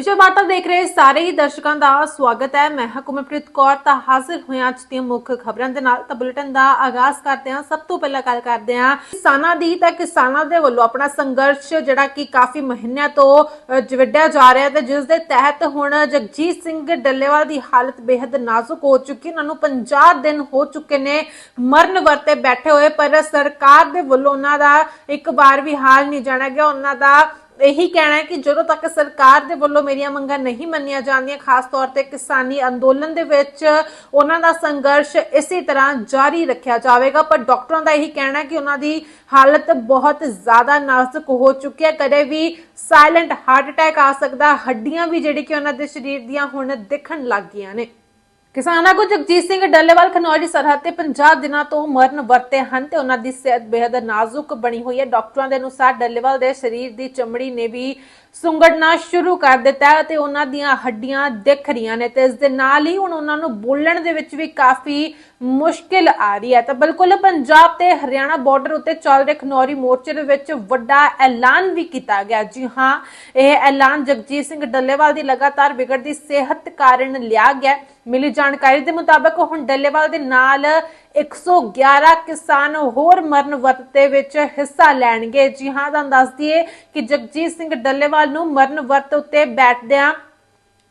ਵਿਸ਼ਵ ਵਾਰਤਾ ਦੇਖ ਰਹੇ ਸਾਰੇ ਹੀ ਦਰਸ਼ਕਾਂ ਦਾ ਸਵਾਗਤ ਹੈ। ਮੈਂ ਹਾਂ ਕੌਰ ਤਾਂ ਹਾਜ਼ਰ ਹੋਇਆ ਅੱਜ ਦੀਆਂ ਮੁੱਖ ਖਬਰਾਂ ਦੇ ਨਾਲ। ਤਾਂ ਬੁਲੇਟਿਨ ਦਾ ਆਗਾਜ਼ ਕਰਦੇ ਹਾਂ। ਸਭ ਤੋਂ ਪਹਿਲਾਂ ਗੱਲ ਕਰਦੇ ਹਾਂ ਕਿਸਾਨਾਂ ਦੀ। ਤਾਂ ਕਿਸਾਨਾਂ ਦੇ ਵੱਲੋਂ ਆਪਣਾ ਸੰਘਰਸ਼ ਜਿਹੜਾ ਕਿ ਕਾਫੀ ਮਹੀਨਿਆਂ ਤੋਂ ਅ, ਜਾ ਰਿਹਾ ਤੇ ਜਿਸ ਦੇ ਤਹਿਤ ਹੁਣ ਜਗਜੀਤ ਸਿੰਘ ਡੱਲੇਵਾਲ ਦੀ ਹਾਲਤ ਬੇहद ਨਾਜ਼ੁਕ ਹੋ ਚੁੱਕੀ ਉਹਨਾਂ ਨੂੰ 50 ਦਿਨ ਹੋ ਚੁੱਕੇ ਨੇ ਮਰਨ ਵਰਤੇ ਬੈਠੇ ਹੋਏ। ਪਰ ਸਰਕਾਰ ਦੇ ਵੱਲੋਂ ਉਹਨਾਂ ਦਾ ਇੱਕ ਵਾਰ ਵੀ ਹਾਲ ਨਹੀਂ ਜਾਣਿਆ ਗਿਆ। ਉਹਨਾਂ ਦਾ ਇਹੀ ਕਹਿਣਾ ਹੈ ਕਿ ਜਦੋਂ ਤੱਕ ਸਰਕਾਰ ਦੇ ਵੱਲੋਂ ਮੇਰੀਆਂ ਮੰਗਾਂ ਨਹੀਂ ਮੰਨੀਆਂ ਜਾਂਦੀਆਂ, ਖਾਸ ਤੌਰ ਤੇ ਕਿਸਾਨੀ ਅੰਦੋਲਨ ਦੇ ਵਿੱਚ ਉਹਨਾਂ ਦਾ ਸੰਘਰਸ਼ ਇਸੇ ਤਰ੍ਹਾਂ ਜਾਰੀ ਰੱਖਿਆ ਜਾਵੇਗਾ। ਪਰ ਡਾਕਟਰਾਂ ਦਾ ਇਹੀ ਕਹਿਣਾ ਹੈ ਕਿ ਉਹਨਾਂ ਦੀ ਹਾਲਤ ਬਹੁਤ ਜ਼ਿਆਦਾ ਨਾਜ਼ੁਕ ਹੋ ਚੁੱਕੀ ਹੈ। ਕਦੇ ਵੀ ਸਾਇਲੈਂਟ ਹਾਰਟ ਅਟੈਕ ਆ ਸਕਦਾ, ਹੱਡੀਆਂ ਵੀ ਜਿਹੜੀ ਕਿ ਉਹਨਾਂ ਦੇ ਸਰੀਰ ਦੀਆਂ ਹੁਣ ਦਿਖਣ ਲੱਗ ਗਈਆਂ ਨੇ। ਕਿਸਾਨਾਂ ਕੋ ਜਗਜੀਤ ਸਿੰਘ ਡੱਲੇਵਾਲ ਖਨੌਰੀ ਸਰਹੱਦ ਤੇ 50 ਦਿਨਾਂ ਤੋਂ ਮਰਨ ਵਰਤੇ ਹਨ ਤੇ ਉਹਨਾਂ ਦੀ ਸਿਹਤ ਬੇहद ਨਾਜ਼ੁਕ ਬਣੀ ਹੋਈ ਹੈ। ਡਾਕਟਰਾਂ ਦੇ ਅਨੁਸਾਰ ਡੱਲੇਵਾਲ ਦੇ ਸਰੀਰ ਦੀ ਚਮੜੀ ਨੇ ਵੀ ਸੁੰਗੜਨਾ ਸ਼ੁਰੂ ਕਰ ਦਿੱਤਾ ਹੈ ਤੇ ਉਹਨਾਂ ਦੀਆਂ ਹੱਡੀਆਂ ਦਿਖ ਰਹੀਆਂ ਨੇ ਤੇ ਇਸ ਦੇ ਨਾਲ ਹੀ ਹੁਣ ਉਹਨਾਂ ਨੂੰ ਬੋਲਣ ਦੇ ਵਿੱਚ ਵੀ ਕਾਫੀ ਮੁਸ਼ਕਿਲ ਆ ਰਹੀ ਹੈ। ਤਾਂ ਬਿਲਕੁਲ ਪੰਜਾਬ ਤੇ ਹਰਿਆਣਾ ਬਾਰਡਰ ਉੱਤੇ ਚੱਲ ਰਹੇ ਖਨੌਰੀ ਮੋਰਚੇ ਦੇ ਵਿੱਚ ਵੱਡਾ ਐਲਾਨ ਵੀ ਕੀਤਾ ਗਿਆ। ਜੀ ਹਾਂ, ਇਹ ਐਲਾਨ ਜਗਜੀਤ ਸਿੰਘ ਡੱਲੇਵਾਲ ਦੀ ਲਗਾਤਾਰ ਵਿਗੜਦੀ ਸਿਹਤ ਕਾਰਨ ਲਿਆ ਗਿਆ। ਮਿਲੀ ਜਾਣਕਾਰੀ ਦੇ ਮੁਤਾਬਕ ਹੁਣ ਡੱਲੇਵਾਲ ਦੇ ਨਾਲ 111 ਕਿਸਾਨ ਹੋਰ ਮਰਨ ਵਰਤ ਦੇ ਵਿੱਚ ਹਿੱਸਾ ਲੈਣਗੇ। ਜੀ ਹਾਂ, ਤੁਹਾਨੂੰ ਦੱਸ ਦਈਏ ਕਿ ਜਗਜੀਤ ਸਿੰਘ ਡੱਲੇਵਾਲ ਨੂੰ ਮਰਨ ਵਰਤ ਉੱਤੇ ਬੈਠਦਿਆਂ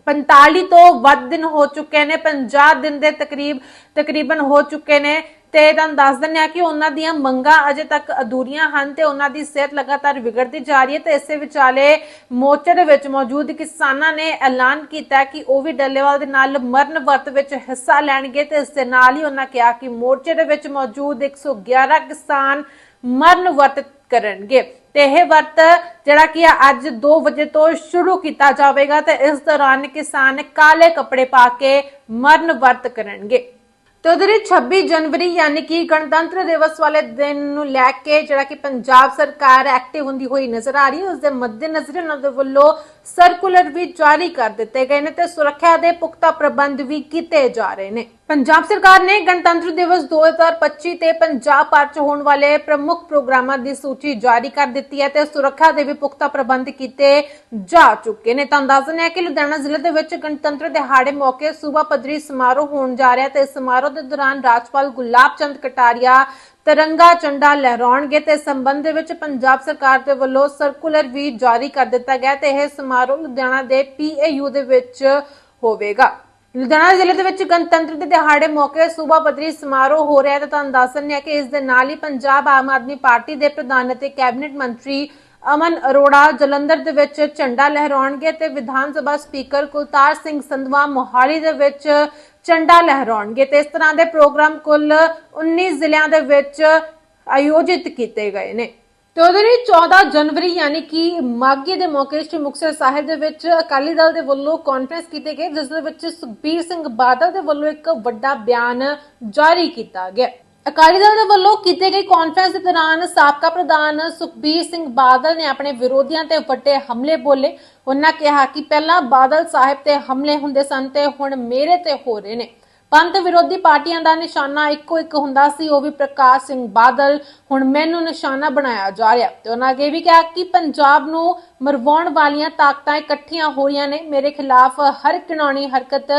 45 ਤੋਂ ਵੱਧ ਦਿਨ ਹੋ ਚੁੱਕੇ ਨੇ 50 ਦਿਨ ਦੇ ਤਕਰੀਬ ਤਕਰੀਬਨ ਹੋ ਚੁੱਕੇ ਨੇ। ਤੇ ਤੁਹਾਨੂੰ ਦੱਸ ਦਿੰਦੇ ਆ ਕਿ ਉਹਨਾਂ ਦੀਆਂ ਮੰਗਾਂ ਅਜੇ ਤੱਕ ਅਧੂਰੀਆਂ ਹਨ ਤੇ ਉਹਨਾਂ ਦੀ ਸਿਹਤ ਲਗਾਤਾਰ ਵਿਗੜਦੀ ਜਾ ਰਹੀ ਹੈ ਤੇ ਇਸੇ ਵਿਚਾਲੇ ਮੋਰਚੇ ਦੇ ਵਿੱਚ ਮੌਜੂਦ ਕਿਸਾਨਾਂ ਨੇ ਐਲਾਨ ਕੀਤਾ ਕਿ ਉਹ ਵੀ ਡੱਲੇਵਾਲ ਦੇ ਨਾਲ ਮਰਨ ਵਰਤ ਵਿੱਚ ਹਿੱਸਾ ਲੈਣਗੇ ਤੇ ਇਸ ਦੇ ਨਾਲ ਹੀ ਉਹਨਾਂ ਕਿਹਾ ਕਿ ਮੋਰਚੇ ਦੇ ਵਿੱਚ ਮੌਜੂਦ 111 ਕਿਸਾਨ ਮਰਨ ਵਰਤ ਕਰਨਗੇ ਤੇ ਇਹ ਵਰਤ ਜਿਹੜਾ ਕਿ ਅੱਜ 2 ਵਜੇ ਤੋਂ ਸ਼ੁਰੂ ਕੀਤਾ ਜਾਵੇਗਾ ਤੇ ਇਸ ਦੌਰਾਨ ਕਿਸਾਨ ਕਾਲੇ ਕੱਪੜੇ ਪਾ ਕੇ ਮਰਨ ਵਰਤ ਕਰਨਗੇ। ਤੇ ਉਧਰ ਹੀ 26 ਜਨਵਰੀ ਯਾਨੀ ਕਿ ਗਣਤੰਤਰ ਦਿਵਸ ਵਾਲੇ ਦਿਨ ਨੂੰ ਲੈ ਕੇ ਜਿਹੜਾ ਕਿ ਪੰਜਾਬ ਸਰਕਾਰ ਐਕਟਿਵ ਹੁੰਦੀ ਹੋਈ ਨਜ਼ਰ ਆ ਰਹੀ ਹੈ ਉਸ ਦੇ ਮੱਦੇਨਜ਼ਰ ਉਹਨਾਂ ਦੇ ਵੱਲੋਂ ਸਰਕੂਲਰ ਵੀ ਜਾਰੀ ਕਰ ਦਿੱਤੇ ਗਏ ਨੇ ਤੇ ਸੁਰੱਖਿਆ ਦੇ ਪੁਖਤਾ ਪ੍ਰਬੰਧ ਵੀ ਕੀਤੇ ਜਾ ਰਹੇ ਨੇ। ਪੰਜਾਬ ਸਰਕਾਰ ਨੇ ਗਣਤੰਤਰ ਦਿਵਸ 2025 ਤੇ ਪੰਜਾਬ ਭਰ 'ਚ ਹੋਣ ਵਾਲੇ ਪ੍ਰਮੁੱਖ ਪ੍ਰੋਗਰਾਮਾਂ ਦੀ ਸੂਚੀ ਜਾਰੀ ਕਰ ਦਿੱਤੀ ਹੈ ਤੇ ਸੁਰੱਖਿਆ ਦੇ ਵੀ ਪੁਖਤਾ ਪ੍ਰਬੰਧ ਕੀਤੇ ਜਾ ਚੁੱਕੇ ਨੇ। ਤਾਂ ਦੱਸ ਦਿੰਦੇ ਹਾਂ ਕਿ ਲੁਧਿਆਣਾ ਜ਼ਿਲ੍ਹੇ ਦੇ ਵਿੱਚ ਗਣਤੰਤਰ ਦਿਹਾੜੇ ਮੌਕੇ ਸੂਬਾ ਪੱਧਰੀ ਸਮਾਰੋਹ ਹੋਣ ਜਾ ਰਿਹਾ ਤੇ ਇਸ ਸਮਾਰੋਹ ਦੇ ਦੌਰਾਨ ਰਾਜਪਾਲ ਗੁਲਾਬ ਚੰਦ ਕਟਾਰੀਆ ਤਿਰੰਗਾ ਝੰਡਾ ਲਹਿਰਾਉਣਗੇ ਤੇ ਸੰਬੰਧ ਦੇ ਵਿੱਚ ਪੰਜਾਬ ਸਰਕਾਰ ਦੇ ਵੱਲੋਂ ਸਰਕੂਲਰ ਵੀ ਜਾਰੀ ਕਰ ਦਿੱਤਾ ਗਿਆ ਤੇ ਇਹ ਸਮਾਰੋਹ ਲੁਧਿਆਣਾ ਦੇ ਪੀਏਯੂ ਦੇ ਵਿੱਚ ਹੋਵੇਗਾ। ਲੁਧਿਆਣਾ ਜ਼ਿਲ੍ਹੇ ਦੇ ਵਿੱਚ ਗਣਤੰਤਰ ਦੇ ਦਿਹਾੜੇ ਮੌਕੇ ਸੂਬਾ ਪੱਧਰੀ ਸਮਾਰੋਹ ਹੋ ਰਿਹਾ ਹੈ ਤੇ ਤੁਹਾਨੂੰ ਦੱਸ ਦਿੰਦੇ ਹਾਂ ਕਿ ਇਸ ਦੇ ਨਾਲ ਹੀ ਪੰਜਾਬ ਆਮ ਆਦਮੀ ਪਾਰਟੀ ਦੇ ਪ੍ਰਧਾਨ ਅਤੇ ਕੈਬਨਿਟ ਮੰਤਰੀ ਅਮਨ ਅਰੋੜਾ ਜਲੰਧਰ ਦੇ ਵਿੱਚ ਝੰਡਾ ਲਹਿਰਾਉਣਗੇ ਤੇ ਵਿਧਾਨ ਸਭਾ ਸਪੀਕਰ ਕੁਲਤਾਰ ਸਿੰਘ ਸੰਧਵਾ ਮੋਹਾਲੀ ਦੇ ਵਿੱਚ ਝੰਡਾ ਲਹਿਰਾਉਣਗੇ ਤੇ ਇਸ ਤਰ੍ਹਾਂ ਦੇ ਪ੍ਰੋਗਰਾਮ ਕੁੱਲ 19 ਜ਼ਿਲ੍ਹਿਆਂ ਦੇ ਵਿੱਚ ਆਯੋਜਿਤ ਕੀਤੇ ਗਏ ਨੇ। ਤੇ ਉਧਰ ਲਈ 14 ਜਨਵਰੀ ਯਾਨੀ ਕਿ ਮਾਘੀ ਦੇ ਮੌਕੇ ਸ੍ਰੀ ਮੁਕਤਸਰ ਸਾਹਿਬ ਦੇ ਵਿੱਚ ਅਕਾਲੀ ਦਲ ਦੇ ਵੱਲੋਂ ਕਾਨਫਰੰਸ ਕੀਤੇ ਗਏ, ਜਿਸ ਦੇ ਵਿੱਚ ਸੁਖਬੀਰ ਸਿੰਘ ਬਾਦਲ ਦੇ ਵੱਲੋਂ ਇੱਕ ਵੱਡਾ ਬਿਆਨ ਜਾਰੀ ਕੀਤਾ ਗਿਆ। ਅਕਾਲੀ ਦਲ ਦੇ ਵੱਲੋਂ ਕੀਤੇ ਗਏ ਕਾਨਫਰੰਸ ਦੇ ਦੌਰਾਨ ਸਾਬਕਾ ਪ੍ਰਧਾਨ ਸੁਖਬੀਰ ਸਿੰਘ ਬਾਦਲ ਨੇ ਆਪਣੇ ਵਿਰੋਧੀਆਂ ਤੇ ਵੱਡੇ ਹਮਲੇ ਬੋਲੇ। ਉਹਨਾਂ ਕਿਹਾ ਕਿ ਪਹਿਲਾਂ ਬਾਦਲ ਸਾਹਿਬ ਤੇ ਹਮਲੇ ਹੁੰਦੇ ਸਨ ਤੇ ਹੁਣ ਮੇਰੇ ਤੇ ਹੋ ਰਹੇ ਨੇ। ਪੰਥ ਵਿਰੋਧੀ ਪਾਰਟੀਆਂ ਦਾ ਨਿਸ਼ਾਨਾ ਇੱਕੋ ਇੱਕ ਹੁੰਦਾ ਸੀ, ਉਹ ਵੀ ਪ੍ਰਕਾਸ਼ ਸਿੰਘ ਬਾਦਲ। ਹੁਣ ਮੈਨੂੰ ਨਿਸ਼ਾਨਾ ਬਣਾਇਆ ਜਾ ਰਿਹਾ। ਤੇ ਉਹਨਾਂ ਅੱਗੇ ਵੀ ਕਿਹਾ ਕਿ ਪੰਜਾਬ ਨੂੰ ਮਰਵਾਉਣ ਵਾਲੀਆਂ ਤਾਕਤਾਂ ਇਕੱਠੀਆਂ ਹੋ ਰਹੀਆਂ ਨੇ। ਮੇਰੇ ਖਿਲਾਫ ਹਰ ਘਿਨਾਉਣੀ ਹਰਕਤ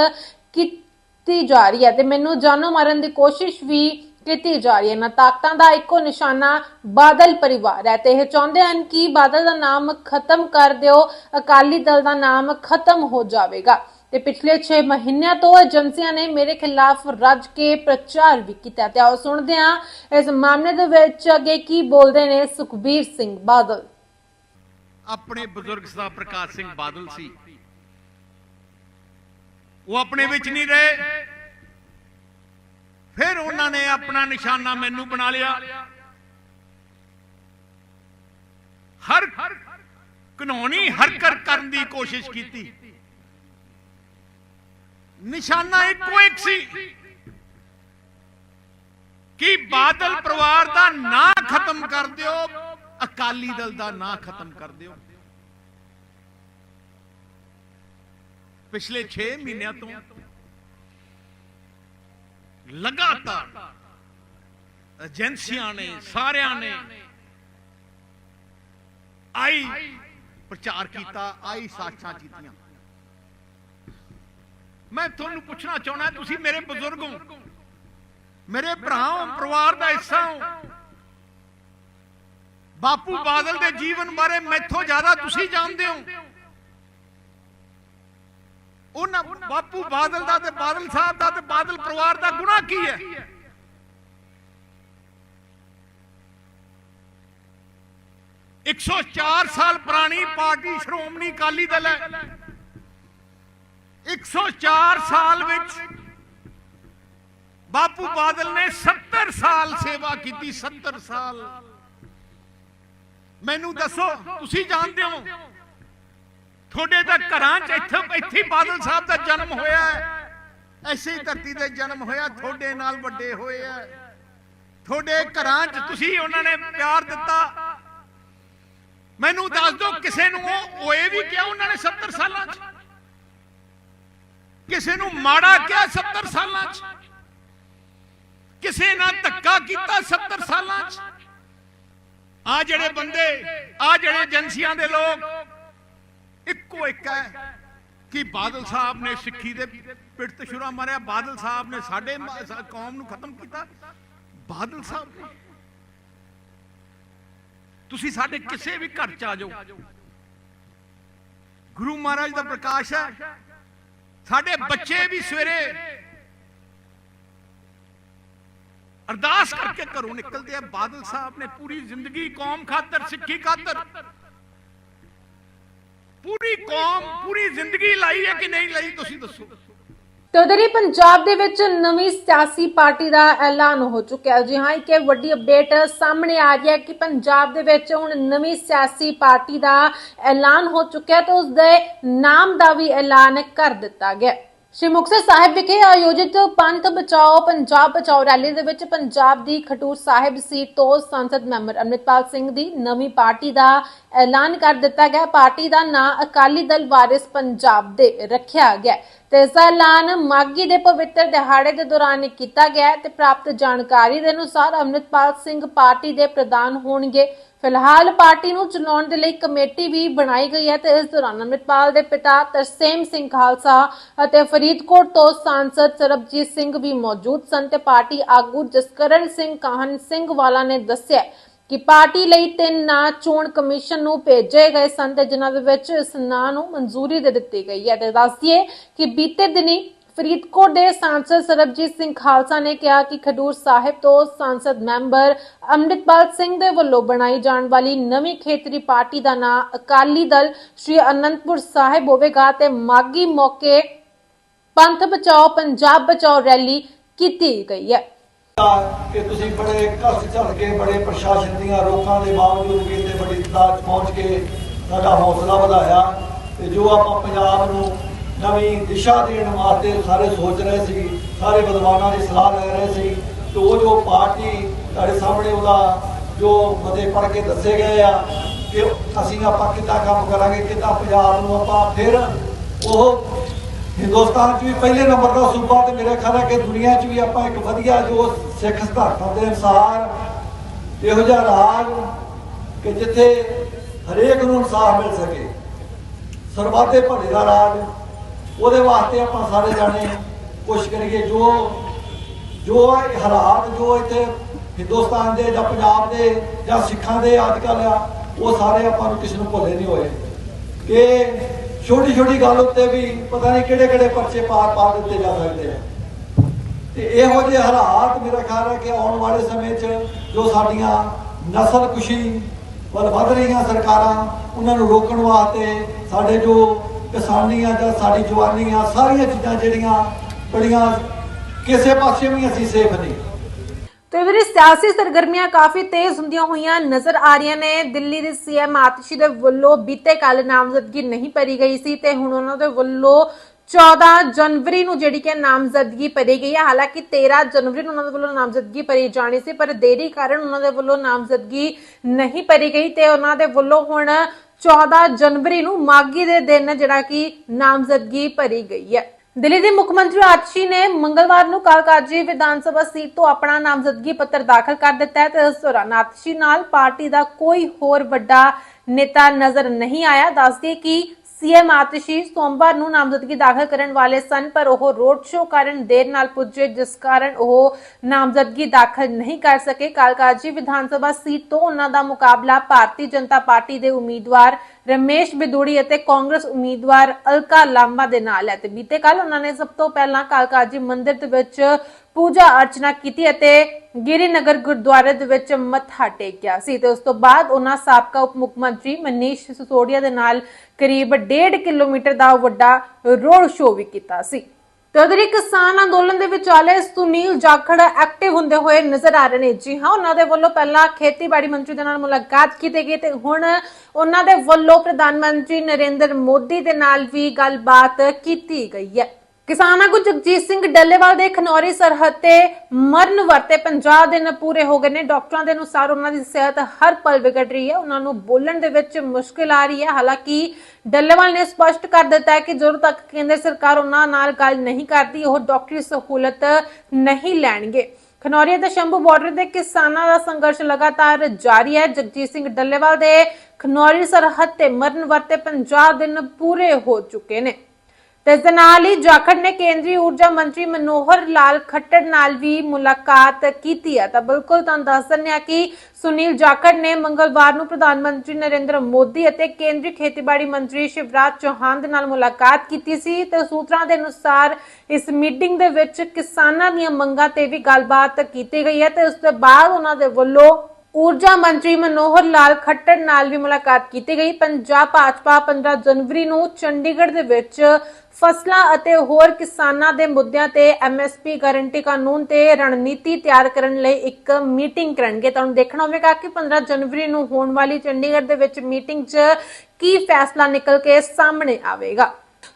ਕੀਤੀ ਜਾ ਰਹੀ ਹੈ। ਤੇ ਮੈਨੂੰ ਜਾਨੋਂ ਮਾਰਨ ਦੀ ਕੋਸ਼ਿਸ਼ ਵੀ ਕੀਤੀ ਜਾ ਰਹੀ ਹੈ। ਨਾ ਤਾਕਤਾਂ ਦਾ ਇੱਕੋ ਨਿਸ਼ਾਨਾ ਬਾਦਲ ਪਰਿਵਾਰ ਹੈ ਤੇ ਇਹ ਚਾਹੁੰਦੇ ਹਨ ਕਿ ਬਾਦਲ ਦਾ ਨਾਮ ਖਤਮ ਕਰ ਦਿਓ, ਅਕਾਲੀ ਦਲ ਦਾ ਨਾਮ ਖਤਮ ਹੋ ਜਾਵੇਗਾ। ਤੇ ਪਿਛਲੇ 6 ਮਹੀਨਿਆਂ ਤੋਂ ਏਜੰਸੀਆਂ ਨੇ ਮੇਰੇ ਖਿਲਾਫ ਰੱਜ ਕੇ ਪ੍ਰਚਾਰ ਵੀ ਕੀਤਾ ਤੇ ਆਓ ਸੁਣਦੇ ਹਾਂ ਇਸ ਮਾਮਲੇ ਦੇ ਵਿੱਚ ਅੱਗੇ ਕੀ ਬੋਲਦੇ ਨੇ ਸੁਖਬੀਰ ਸਿੰਘ ਬਾਦਲ। ਆਪਣੇ ਬਜ਼ੁਰਗ ਸਾਹਿਬ ਪ੍ਰਕਾਸ਼ ਸਿੰਘ ਬਾਦਲ ਸੀ। ਉਹ ਆਪਣੇ ਵਿੱਚ ਨਹੀਂ ਰਹੇ। ਫਿਰ ਉਹਨਾਂ ਨੇ ਆਪਣਾ ਨਿਸ਼ਾਨਾ ਮੈਨੂੰ ਬਣਾ ਲਿਆ। ਹਰ ਕਾਨੂੰਨੀ ਹਰਕਤ ਕਰਨ ਦੀ ਕੋਸ਼ਿਸ਼ ਕੀਤੀ। ਨਿਸ਼ਾਨਾ ਇੱਕੋ ਇੱਕ ਸੀ ਕਿ ਬਾਦਲ ਪਰਿਵਾਰ ਦਾ ਨਾਂ ਖਤਮ ਕਰ ਦਿਓ, ਅਕਾਲੀ ਦਲ ਦਾ ਨਾਂ ਖਤਮ ਕਰ ਦਿਓ। ਪਿਛਲੇ 6 ਮਹੀਨਿਆਂ ਤੋਂ ਲਗਾਤਾਰ ਏਜੰਸੀਆਂ ਨੇ, ਸਾਰਿਆਂ ਨੇ ਆਈ ਪ੍ਰਚਾਰ ਕੀਤਾ, ਆਈ ਸਾਖਾਂ ਕੀਤੀਆਂ। ਮੈਂ ਤੁਹਾਨੂੰ ਪੁੱਛਣਾ ਚਾਹੁੰਦਾ, ਤੁਸੀਂ ਮੇਰੇ ਬਜ਼ੁਰਗ ਹੋ। ਮੇਰੇ ਭਰਾ ਹੋ, ਪਰਿਵਾਰ ਦਾ ਹਿੱਸਾ ਹੋ। ਬਾਪੂ ਬਾਦਲ ਦੇ ਜੀਵਨ ਬਾਰੇ ਮੈਥੋਂ ਜ਼ਿਆਦਾ ਤੁਸੀਂ ਜਾਣਦੇ ਹੋ। ਉਹਨਾਂ ਬਾਪੂ ਬਾਦਲ ਦਾ ਤੇ ਬਾਦਲ ਸਾਹਿਬ ਦਾ ਤੇ ਬਾਦਲ ਪਰਿਵਾਰ ਦਾ ਗੁਨਾਹ ਕੀ ਹੈ? ਇੱਕ ਸੌ ਚਾਰ ਸਾਲ ਪੁਰਾਣੀ ਪਾਰਟੀ ਸ਼੍ਰੋਮਣੀ ਅਕਾਲੀ ਦਲ ਹੈ। 104 ਸਾਲ ਵਿੱਚ ਬਾਪੂ ਬਾਦਲ ਨੇ 70 ਸਾਲ ਸੇਵਾ ਕੀਤੀ 70 ਸਾਲ। ਮੈਨੂੰ ਦੱਸੋ, ਤੁਸੀਂ ਜਾਣਦੇ ਹੋ ਤੁਹਾਡੇ ਤਾਂ ਘਰਾਂ 'ਚ ਇੱਥੇ ਇੱਥੇ ਬਾਦਲ ਸਾਹਿਬ ਦਾ ਜਨਮ ਹੋਇਆ ਐਸੀ ਧਰਤੀ ਤੇ ਜਨਮ ਹੋਇਆ, ਤੁਹਾਡੇ ਨਾਲ ਵੱਡੇ ਹੋਏ ਆ। ਤੁਹਾਡੇ ਘਰਾਂ 'ਚ ਤੁਸੀਂ ਉਹਨਾਂ ਨੇ ਪਿਆਰ ਦਿੱਤਾ। ਮੈਨੂੰ ਦੱਸ ਦਿਓ, ਕਿਸੇ ਨੂੰ ਉਹ ਹੋਏ ਵੀ ਕਿਹਾ ਉਹਨਾਂ ਨੇ 70 ਸਾਲਾਂ 'ਚ? ਕਿਸੇ ਨੂੰ ਮਾੜਾ ਕਿਹਾ 70 ਸਾਲਾਂ 'ਚ? ਕਿਸੇ ਨਾਲ ਧੱਕਾ ਕੀਤਾ 70 ਸਾਲਾਂ 'ਚ? ਆ ਜਿਹੜੇ ਬੰਦੇ, ਆ ਜਿਹੜੇ ਏਜੰਸੀਆਂ ਦੇ ਲੋਕ ਇੱਕੋ ਇੱਕ ਹੈ ਕਿ ਬਾਦਲ ਸਾਹਿਬ ਨੇ ਸਿੱਖੀ ਦੇ ਪਿੱਠ ਤੇ ਮਾਰਿਆ, ਬਾਦਲ ਸਾਹਿਬ ਨੇ ਸਾਡੇ ਕੌਮ ਨੂੰ ਖਤਮ ਕੀਤਾ। ਬਾਦਲ ਸਾਹਿਬ ਨੇ। ਤੁਸੀਂ ਸਾਡੇ ਕਿਸੇ ਵੀ ਘਰ ਚ ਆ ਜਾਓ। ਗੁਰੂ ਮਹਾਰਾਜ ਦਾ ਪ੍ਰਕਾਸ਼ ਹੈ। ਸਾਡੇ ਬੱਚੇ ਵੀ ਸਵੇਰੇ ਅਰਦਾਸ ਕਰਕੇ ਘਰੋਂ ਨਿਕਲਦੇ ਆ। ਬਾਦਲ ਸਾਹਿਬ ਨੇ ਪੂਰੀ ਜ਼ਿੰਦਗੀ ਕੌਮ ਖਾਤਰ, ਸਿੱਖੀ ਖਾਤਰ ਪੂਰੀ ਕੌਮ, ਪੂਰੀ ਜ਼ਿੰਦਗੀ ਲਾਈ ਹੈ ਕਿ ਨਹੀਂ ਲਾਈ, ਤੁਸੀਂ ਦੱਸੋ। ਤੇ ਉਧਰ ਹੀ ਪੰਜਾਬ ਦੇ ਵਿੱਚ ਨਵੀਂ ਸਿਆਸੀ ਪਾਰਟੀ ਦਾ ਐਲਾਨ ਹੋ ਚੁੱਕਿਆ ਹੈ। ਜੀ ਹਾਂ, ਇੱਕ ਵੱਡੀ ਅਪਡੇਟ ਸਾਹਮਣੇ ਆ ਰਹੀ ਹੈ ਕਿ ਪੰਜਾਬ ਦੇ ਵਿੱਚ ਹੁਣ ਨਵੀਂ ਸਿਆਸੀ ਪਾਰਟੀ ਦਾ ਐਲਾਨ ਹੋ ਚੁੱਕਿਆ ਤੇ ਉਸ ਦੇ ਨਾਮ ਦਾ ਵੀ ਐਲਾਨ ਕਰ ਦਿੱਤਾ ਗਿਆ ਸ਼੍ਰੀ ਮੁਕਤਸਰ ਸਾਹਿਬ ਵਿਖੇ ਆਯੋਜਿਤ ਪੰਥ ਬਚਾਓ ਪੰਜਾਬ ਬਚਾਓ ਰੈਲੀ ਦੇ ਵਿੱਚ ਪੰਜਾਬ ਦੀ ਖਟੂਰ ਸਾਹਿਬ ਸੀਟ ਤੋਂ ਸੰਸਦ ਮੈਂਬਰ ਅਮਰਿਤਪਾਲ ਸਿੰਘ ਦੀ ਨਵੀਂ ਪਾਰਟੀ ਦਾ ਐਲਾਨ ਕਰ ਦਿੱਤਾ ਗਿਆ। ਪਾਰਟੀ ਦਾ ਨਾਂ ਅਕਾਲੀ ਦਲ ਵਾਰਿਸ ਪੰਜਾਬ ਦੇ ਰੱਖਿਆ ਗਿਆ ਤੇ ਇਸ ਦਾ ਐਲਾਨ ਮਾਗੀ ਦੇ ਪਵਿੱਤਰ ਦਿਹਾੜੇ ਦੇ ਦੌਰਾਨ ਕੀਤਾ ਗਿਆ ਤੇ ਪ੍ਰਾਪਤ ਜਾਣਕਾਰੀ ਦੇ ਅਨੁਸਾਰ ਅਮਰਿਤਪਾਲ ਸਿੰਘ ਪਾਰਟੀ ਦੇ ਪ੍ਰਧਾਨ ਹੋਣਗੇ ਫਿਲਹਾਲ ਪਾਰਟੀ ਨੂੰ ਚਲਾਉਣ ਦੇ ਲਈ ਕਮੇਟੀ ਵੀ ਬਣਾਈ ਗਈ ਹੈ ਤੇ ਇਸ ਦੌਰਾਨ ਅਮਰਿਤਪਾਲ ਦੇ ਪਿਤਾ ਤਰਸੇਮ ਸਿੰਘ ਖਾਲਸਾ ਅਤੇ ਫਰੀਦਕੋਟ ਤੋਂ ਸਾਂਸਦ ਸਰਬਜੀਤ ਸਿੰਘ ਵੀ ਮੌਜੂਦ ਸਨ ਤੇ ਪਾਰਟੀ ਆਗੂ ਜਸਕਰਨ ਸਿੰਘ ਕਾਹਨ ਸਿੰਘ ਵਾਲਾ ਨੇ ਦੱਸਿਆ ਕਿ ਪਾਰਟੀ ਲਈ ਤਿੰਨ ਨਾਂ ਚੋਣ ਕਮਿਸ਼ਨ ਨੂੰ ਭੇਜੇ ਗਏ ਸਨ ਤੇ ਜਿਨ੍ਹਾਂ ਦੇ ਵਿੱਚ ਇਸ ਨਾਂ ਨੂੰ ਮਨਜ਼ੂਰੀ ਦੇ ਦਿੱਤੀ ਗਈ ਹੈ। ਤੇ ਦੱਸਦੀਏ ਕਿ ਬੀਤੇ ਦਿਨੀ ਫਰੀਦਕੋਟ ਦੇ ਸਾਂਸਦ ਸਰਬਜੀਤ ਸਿੰਘ ਖਾਲਸਾ ਨੇ ਕਿਹਾ ਕਿ ਖਡੂਰ ਸਾਹਿਬ ਤੋਂ ਸਾਂਸਦ ਮੈਂਬਰ ਅੰਮ੍ਰਿਤਪਾਲ ਸਿੰਘ ਦੇ ਵੱਲੋਂ ਬਣਾਈ ਜਾਣ ਵਾਲੀ ਨਵੀਂ ਖੇਤਰੀ ਪਾਰਟੀ ਦਾ ਨਾਂ ਅਕਾਲੀ ਦਲ ਸ਼੍ਰੀ ਅਨੰਦਪੁਰ ਸਾਹਿਬ ਹੋਵੇਗਾ ਤੇ ਮਾਗੀ ਮੌਕੇ ਪੰਥ ਬਚਾਓ, ਪੰਜਾਬ ਬਚਾਓ ਰੈਲੀ ਕੀਤੀ ਗਈ ਹੈ। ਕਿ ਤੁਸੀਂ ਬੜੇ ਕਸ ਝੜ ਕੇ, ਬੜੇ ਪ੍ਰਸ਼ਾਸਨ ਦੀਆਂ ਰੋਕਾਂ ਦੇ ਬਾਵਜੂਦ ਵੀ ਇੱਥੇ ਬੜੀ ਤਾਦਾਦ ਪਹੁੰਚ ਕੇ ਸਾਡਾ ਹੌਸਲਾ ਵਧਾਇਆ ਤੇ ਜੋ ਆਪਾਂ ਪੰਜਾਬ ਨੂੰ ਨਵੀਂ ਦਿਸ਼ਾ ਦੇਣ ਵਾਸਤੇ ਸਾਰੇ ਸੋਚ ਰਹੇ ਸੀ, ਸਾਰੇ ਵਿਦਵਾਨਾਂ ਦੀ ਸਲਾਹ ਲੈ ਰਹੇ ਸੀ, ਤੇ ਉਹ ਜੋ ਪਾਰਟੀ ਤੁਹਾਡੇ ਸਾਹਮਣੇ ਉਹਦਾ ਜੋ ਮਤੇ ਪੜ੍ਹ ਕੇ ਦੱਸੇ ਗਏ ਆ ਕਿ ਅਸੀਂ ਆਪਾਂ ਕਿੱਦਾਂ ਕੰਮ ਕਰਾਂਗੇ, ਕਿੱਦਾਂ ਪੰਜਾਬ ਨੂੰ ਆਪਾਂ ਫਿਰ ਉਹ ਹਿੰਦੁਸਤਾਨ 'ਚ ਵੀ ਪਹਿਲੇ ਨੰਬਰ ਦਾ ਸੂਬਾ ਤੇ ਮੇਰੇ ਖਿਆਲ ਹੈ ਕਿ ਦੁਨੀਆ 'ਚ ਵੀ ਆਪਾਂ ਇੱਕ ਵਧੀਆ ਜੋ ਸਿੱਖ ਸਿਧਾਂਤਾਂ ਦੇ ਅਨੁਸਾਰ ਇਹੋ ਜਿਹਾ ਰਾਜ ਕਿ ਜਿੱਥੇ ਹਰੇਕ ਨੂੰ ਇਨਸਾਫ ਮਿਲ ਸਕੇ। ਸਰਵਾਤੇ ਭਲੇ ਦਾ ਰਾਜ ਉਹਦੇ ਵਾਸਤੇ ਆਪਾਂ ਸਾਰੇ ਜਾਣੇ ਕੋਸ਼ਿਸ਼ ਕਰੀਏ ਜੋ ਜੋ ਹਾਲਾਤ ਜੋ ਇੱਥੇ ਹਿੰਦੁਸਤਾਨ ਦੇ ਜਾਂ ਪੰਜਾਬ ਦੇ ਜਾਂ ਸਿੱਖਾਂ ਦੇ ਅੱਜ ਕੱਲ੍ਹ ਆ, ਉਹ ਸਾਰੇ ਆਪਾਂ ਨੂੰ ਕਿਸੇ ਨੂੰ ਭੁੱਲੇ ਨਹੀਂ ਹੋਏ। ਕਿ ਛੋਟੀ ਛੋਟੀ ਗੱਲ ਉੱਤੇ ਵੀ ਪਤਾ ਨਹੀਂ ਕਿਹੜੇ ਕਿਹੜੇ ਪਰਚੇ ਪਾਰ ਪਾ ਦਿੱਤੇ ਜਾ ਸਕਦੇ ਆ। ਤੇ ਇਹੋ ਜਿਹੇ ਹਾਲਾਤ ਮੇਰਾ ਖਿਆਲ ਹੈ ਕਿ ਆਉਣ ਵਾਲੇ ਸਮੇਂ 'ਚ ਜੋ ਸਾਡੀਆਂ ਨਸਲ ਕੁਸ਼ੀ ਵੱਲ ਵੱਧ ਰਹੀਆਂ ਸਰਕਾਰਾਂ, ਉਹਨਾਂ ਨੂੰ ਰੋਕਣ ਵਾਸਤੇ ਸਾਡੇ ਜੋ ਕਿਸਾਨੀ ਆ ਜਾਂ ਸਾਡੀ ਜਵਾਨੀ ਆ ਸਾਰੀਆਂ ਚੀਜ਼ਾਂ ਜਿਹੜੀਆਂ ਬੜੀਆਂ ਕਿਸੇ ਪਾਸੇ ਵੀ ਅਸੀਂ ਸੇਫ ਨਹੀਂ। ਤੇ ਵੀਰੇ ਸਿਆਸੀ ਸਰਗਰਮੀਆਂ ਕਾਫੀ ਤੇਜ਼ ਹੁੰਦੀਆਂ ਹੋਈਆਂ ਨਜ਼ਰ ਆ ਰਹੀਆਂ ਨੇ। ਦਿੱਲੀ ਦੇ ਸੀਐਮ ਆਤਸ਼ੀ ਦੇ ਵੱਲੋਂ ਬੀਤੇ ਕੱਲ ਨਾਮਜ਼ਦਗੀ ਨਹੀਂ ਭਰੀ ਗਈ ਸੀ ਤੇ ਹੁਣ ਉਹਨਾਂ ਦੇ ਵੱਲੋਂ 14 ਜਨਵਰੀ ਨੂੰ ਜਿਹੜੀ ਕਿ ਨਾਮਜ਼ਦਗੀ ਭਰੀ ਗਈ ਹੈ। ਹਾਲਾਂਕਿ 13 ਜਨਵਰੀ ਨੂੰ ਉਹਨਾਂ ਦੇ ਵੱਲੋਂ ਨਾਮਜ਼ਦਗੀ ਭਰੀ ਜਾਣੀ ਸੀ, ਪਰ ਦੇਰੀ ਕਾਰਨ ਉਹਨਾਂ ਦੇ ਵੱਲੋਂ ਨਾਮਜ਼ਦਗੀ ਨਹੀਂ ਭਰੀ ਗਈ ਤੇ ਉਹਨਾਂ ਦੇ ਵੱਲੋਂ ਹੁਣ 14 ਜਨਵਰੀ ਨੂੰ ਮਾਗੀ ਦੇ ਦਿਨ ਜਿਹੜਾ ਕਿ ਨਾਮਜ਼ਦਗੀ ਭਰੀ ਗਈ ਹੈ। ਦਿੱਲੀ ਦੇ ਮੁੱਖ ਮੰਤਰੀ ਆਤਸ਼ੀ ਨੇ ਮੰਗਲਵਾਰ ਨੂੰ ਕਾਲਕਾਜੀ ਵਿਧਾਨ ਸਭਾ ਸੀਟ ਤੋਂ ਆਪਣਾ ਨਾਮਜ਼ਦਗੀ ਪੱਤਰ ਦਾਖਲ ਕਰ ਦਿੱਤਾ ਹੈ ਤੇ ਇਸ ਦੌਰਾਨ ਆਤਸ਼ੀ ਨਾਲ ਪਾਰਟੀ ਦਾ ਕੋਈ ਹੋਰ ਵੱਡਾ ਨੇਤਾ ਨਜ਼ਰ ਨਹੀਂ ਆਇਆ। ਦੱਸਦੇ ਕਿ ਸੀਐਮ ਆਤਿਸ਼ੀ ਸੋਮਵਾਰ ਨੂੰ ਨਾਮਜ਼ਦਗੀ ਦਾਖਲ ਕਰਨ ਵਾਲੇ ਸਨ, ਪਰ ਉਹ ਰੋਡ ਸ਼ੋਅ ਕਾਰਨ ਦੇਰ ਨਾਲ ਪੁੱਜੇ, ਜਿਸ ਕਾਰਨ ਉਹ ਨਾਮਜ਼ਦਗੀ ਦਾਖਲ ਨਹੀਂ ਕਰ ਸਕੇ। ਕਾਲਕਾਜੀ ਵਿਧਾਨ ਸਭਾ ਸੀਟ ਤੋਂ ਉਹਨਾਂ ਦਾ ਮੁਕਾਬਲਾ ਭਾਰਤੀ ਜਨਤਾ ਪਾਰਟੀ ਦੇ ਉਮੀਦਵਾਰ ਰਮੇਸ਼ ਬਿਦੂੜੀ ਅਤੇ ਕਾਂਗਰਸ ਉਮੀਦਵਾਰ ਅਲਕਾ ਲਾਂਬਾ ਦੇ ਨਾਲ ਹੈ ਤੇ ਬੀਤੇ ਕੱਲ ਉਹਨਾਂ ਨੇ ਸਭ ਤੋਂ ਪਹਿਲਾਂ ਕਾਲਕਾਜੀ ਮੰਦਿਰ ਦੇ ਵਿੱਚ ਪੂਜਾ ਅਰਚਨਾ ਕੀਤੀ ਅਤੇ ਗਿਰੀਨਗਰ ਗੁਰਦੁਆਰੇ ਦੇ ਵਿੱਚ ਮੱਥਾ ਟੇਕਿਆ ਸੀ ਤੇ ਉਸ ਤੋਂ ਬਾਅਦ ਉਹਨਾਂ ਸਾਬਕਾ ਉਪ ਮੁੱਖ ਮੰਤਰੀ ਮਨੀਸ਼ ਸਿਸੋਦੀਆ ਦੇ ਨਾਲ ਕਰੀਬ 1.5 ਕਿਲੋਮੀਟਰ ਦਾ ਵੱਡਾ ਰੋਡ ਸ਼ੋਅ ਵੀ ਕੀਤਾ ਸੀ। ਤੇ ਉਧਰ ਹੀ ਕਿਸਾਨ ਅੰਦੋਲਨ ਦੇ ਵਿਚਾਲੇ ਸੁਨੀਲ ਜਾਖੜ ਐਕਟਿਵ ਹੁੰਦੇ ਹੋਏ ਨਜ਼ਰ ਆ ਰਹੇ ਨੇ। ਜੀ ਹਾਂ, ਉਹਨਾਂ ਦੇ ਵੱਲੋਂ ਪਹਿਲਾਂ ਖੇਤੀਬਾੜੀ ਮੰਤਰੀ ਦੇ ਨਾਲ ਮੁਲਾਕਾਤ ਕੀਤੀ ਗਈ ਤੇ ਹੁਣ ਉਹਨਾਂ ਦੇ ਵੱਲੋਂ ਪ੍ਰਧਾਨ ਮੰਤਰੀ ਨਰਿੰਦਰ ਮੋਦੀ ਦੇ ਨਾਲ ਵੀ ਗੱਲਬਾਤ ਕੀਤੀ ਗਈ ਹੈ। ਕਿਸਾਨ ਆਗੂ ਜਗਜੀਤ ਸਿੰਘ ਡੱਲੇਵਾਲ ਦੇ ਖਨੌਰੀ ਸਰਹੱਦ ਤੇ ਮਰਨ ਵਰਤੇ 50 ਦਿਨ ਪੂਰੇ ਹੋ ਗਏ ਨੇ। ਡਾਕਟਰਾਂ ਦੇ ਅਨੁਸਾਰ ਉਹਨਾਂ ਦੀ ਸਿਹਤ ਹਰ ਪਲ ਵਿਗੜ ਰਹੀ ਹੈ। ਉਹਨਾਂ ਨੂੰ ਬੋਲਣ ਦੇ ਵਿੱਚ ਮੁਸ਼ਕਿਲ ਆ ਰਹੀ ਹੈ। ਹਾਲਾਂਕਿ ਡੱਲੇਵਾਲ ਨੇ ਸਪਸ਼ਟ ਕਰ ਦਿੱਤਾ ਹੈ ਕਿ ਜਦੋਂ ਤੱਕ ਕੇਂਦਰ ਸਰਕਾਰ ਉਹਨਾਂ ਨਾਲ ਗੱਲ ਨਹੀਂ ਕਰਦੀ, ਉਹ ਡਾਕਟਰੀ ਸਹੂਲਤ ਨਹੀਂ ਲੈਣਗੇ। ਖਨੌਰੀ ਅਤੇ ਸ਼ੰਭੂ ਬਾਰਡਰ ਤੇ ਕਿਸਾਨਾਂ ਦਾ ਸੰਘਰਸ਼ ਲਗਾਤਾਰ ਜਾਰੀ ਹੈ। ਜਗਜੀਤ ਸਿੰਘ ਡੱਲੇਵਾਲ ਦੇ ਖਨੌਰੀ ਸਰਹੱਦ ਤੇ ਮਰਨ ਵਰਤੇ 50 ਦਿਨ ਪੂਰੇ ਹੋ ਚੁੱਕੇ ਨੇ। ਤੇ ਇਸ ਦੇ ਨਾਲ ਹੀ ਜਾਖੜ ਨੇ ਕੇਂਦਰੀ ਊਰਜਾ ਮੰਤਰੀ ਮਨੋਹਰ ਲਾਲ ਖੱਟੜ ਨਾਲ ਵੀ ਮੁਲਾਕਾਤ ਕੀਤੀ ਹੈ। ਤਾਂ ਬਿਲਕੁਲ ਤੁਹਾਨੂੰ ਦੱਸ ਦਿੰਦੇ ਹਾਂ ਕਿ ਸੁਨੀਲ ਜਾਖੜ ਨੇ ਮੰਗਲਵਾਰ ਨੂੰ ਪ੍ਰਧਾਨ ਮੰਤਰੀ ਨਰਿੰਦਰ ਮੋਦੀ ਅਤੇ ਕੇਂਦਰੀ ਖੇਤੀਬਾੜੀ ਮੰਤਰੀ ਸ਼ਿਵਰਾਜ ਚੌਹਾਨ ਦੇ ਨਾਲ ਮੁਲਾਕਾਤ ਕੀਤੀ ਸੀ ਤੇ ਸੂਤਰਾਂ ਦੇ ਅਨੁਸਾਰ ਇਸ ਮੀਟਿੰਗ ਦੇ ਵਿੱਚ ਕਿਸਾਨਾਂ ਦੀਆਂ ਮੰਗਾਂ ਤੇ ਵੀ ਗੱਲਬਾਤ ਕੀਤੀ ਗਈ ਹੈ ਤੇ ਉਸ ਤੋਂ ਬਾਅਦ ਉਹਨਾਂ ਦੇ ਵੱਲੋਂ ਊਰਜਾ ਮੰਤਰੀ ਮਨੋਹਰ ਲਾਲ ਖੱਟੜ ਨਾਲ ਵੀ ਮੁਲਾਕਾਤ ਕੀਤੀ ਗਈ। ਪੰਜਾਬ ਭਾਜਪਾ 15 ਜਨਵਰੀ ਨੂੰ ਚੰਡੀਗੜ੍ਹ ਦੇ ਵਿੱਚ ਫਸਲਾਂ ਅਤੇ ਹੋਰ ਕਿਸਾਨਾਂ ਦੇ ਮੁੱਦਿਆਂ ਤੇ ਐਮਐਸਪੀ ਗਾਰੰਟੀ ਕਾਨੂੰਨ ਤੇ ਰਣਨੀਤੀ ਤਿਆਰ ਕਰਨ ਲਈ ਇੱਕ ਮੀਟਿੰਗ ਕਰਨਗੇ। ਤੁਹਾਨੂੰ ਦੇਖਣਾ ਹੋਵੇਗਾ ਕਿ 15 ਜਨਵਰੀ ਨੂੰ ਹੋਣ ਵਾਲੀ ਚੰਡੀਗੜ੍ਹ ਦੇ ਵਿੱਚ ਮੀਟਿੰਗ 'ਚ ਕੀ ਫੈਸਲਾ ਨਿਕਲ ਕੇ ਸਾਹਮਣੇ ਆਵੇਗਾ।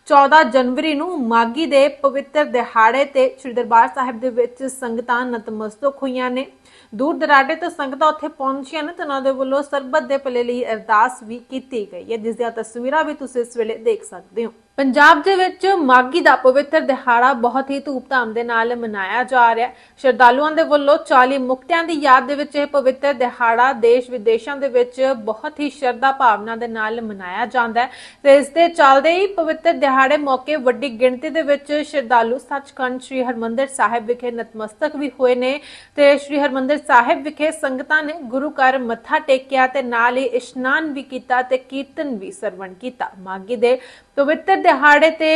14 ਜਨਵਰੀ ਨੂੰ ਮਾਗੀ ਦੇ ਪਵਿੱਤਰ ਦਿਹਾੜੇ ਤੇ ਸ੍ਰੀ ਦਰਬਾਰ ਸਾਹਿਬ ਦੇ ਵਿੱਚ ਸੰਗਤਾਂ ਨਤਮਸਤਕ ਹੋਈਆਂ ਨੇ। ਦੂਰ ਦਰਾਡੇ ਤੋਂ ਸੰਗਤਾਂ ਉੱਥੇ ਪਹੁੰਚੀਆਂ ਨੇ ਤੇ ਉਹਨਾਂ ਦੇ ਵੱਲੋਂ ਸਰਬੱਤ ਦੇ ਭਲੇ ਲਈ ਅਰਦਾਸ ਵੀ ਕੀਤੀ ਗਈ ਹੈ। ਜਿਸ ਦੀਆਂ ਤਸਵੀਰਾਂ ਵੀ ਤੁਸੀਂ ਇਸ ਵੇਲੇ ਦੇਖ ਸਕਦੇ ਹੋ। ਪੰਜਾਬ ਦੇ ਵਿੱਚ ਮਾਗੀ ਦਾ ਪਵਿੱਤਰ ਦਿਹਾੜਾ ਬਹੁਤ ਹੀ ਧੂਮਧਾਮ ਦੇ ਨਾਲ ਮਨਾਇਆ ਜਾ ਰਿਹਾ ਹੈ। ਸ਼ਰਧਾਲੂਆਂ ਦੇ ਵੱਲੋਂ 40 ਮੁਕਤਿਆਂ ਦੀ ਯਾਦ ਦੇ ਵਿੱਚ ਇਹ ਪਵਿੱਤਰ ਦਿਹਾੜਾ ਦੇਸ਼ ਵਿਦੇਸ਼ਾਂ ਦੇ ਵਿੱਚ ਬਹੁਤ ਹੀ ਸ਼ਰਧਾ ਭਾਵਨਾ ਦੇ ਨਾਲ ਮਨਾਇਆ ਜਾਂਦਾ ਹੈ। ਤੇ ਇਸ ਦੇ ਚੱਲਦੇ ਹੀ ਪਵਿੱਤਰ ਦਿਹਾੜੇ ਮੌਕੇ ਵੱਡੀ ਗਿਣਤੀ ਦੇ ਵਿੱਚ ਸ਼ਰਧਾਲੂ ਸੱਚਖੰਡ ਸ੍ਰੀ ਹਰਮੰਦਰ ਸਾਹਿਬ ਵਿਖੇ ਨਤਮਸਤਕ ਵੀ ਹੋਏ ਨੇ ਤੇ ਸ੍ਰੀ ਹਰਮੰਦਰ ਸਾਹਿਬ ਵਿਖੇ ਸੰਗਤਾਂ ਨੇ ਗੁਰੂ ਘਰ ਮੱਥਾ ਟੇਕਿਆ ਤੇ ਨਾਲ ਹੀ ਇਸ਼ਨਾਨ ਵੀ ਕੀਤਾ ਤੇ ਕੀਰਤਨ ਵੀ ਸਰਵਣ ਕੀਤਾ। ਮਾਗੀ ਦੇ ਪਵਿੱਤਰ ਦਿਹਾੜੇ ਤੇ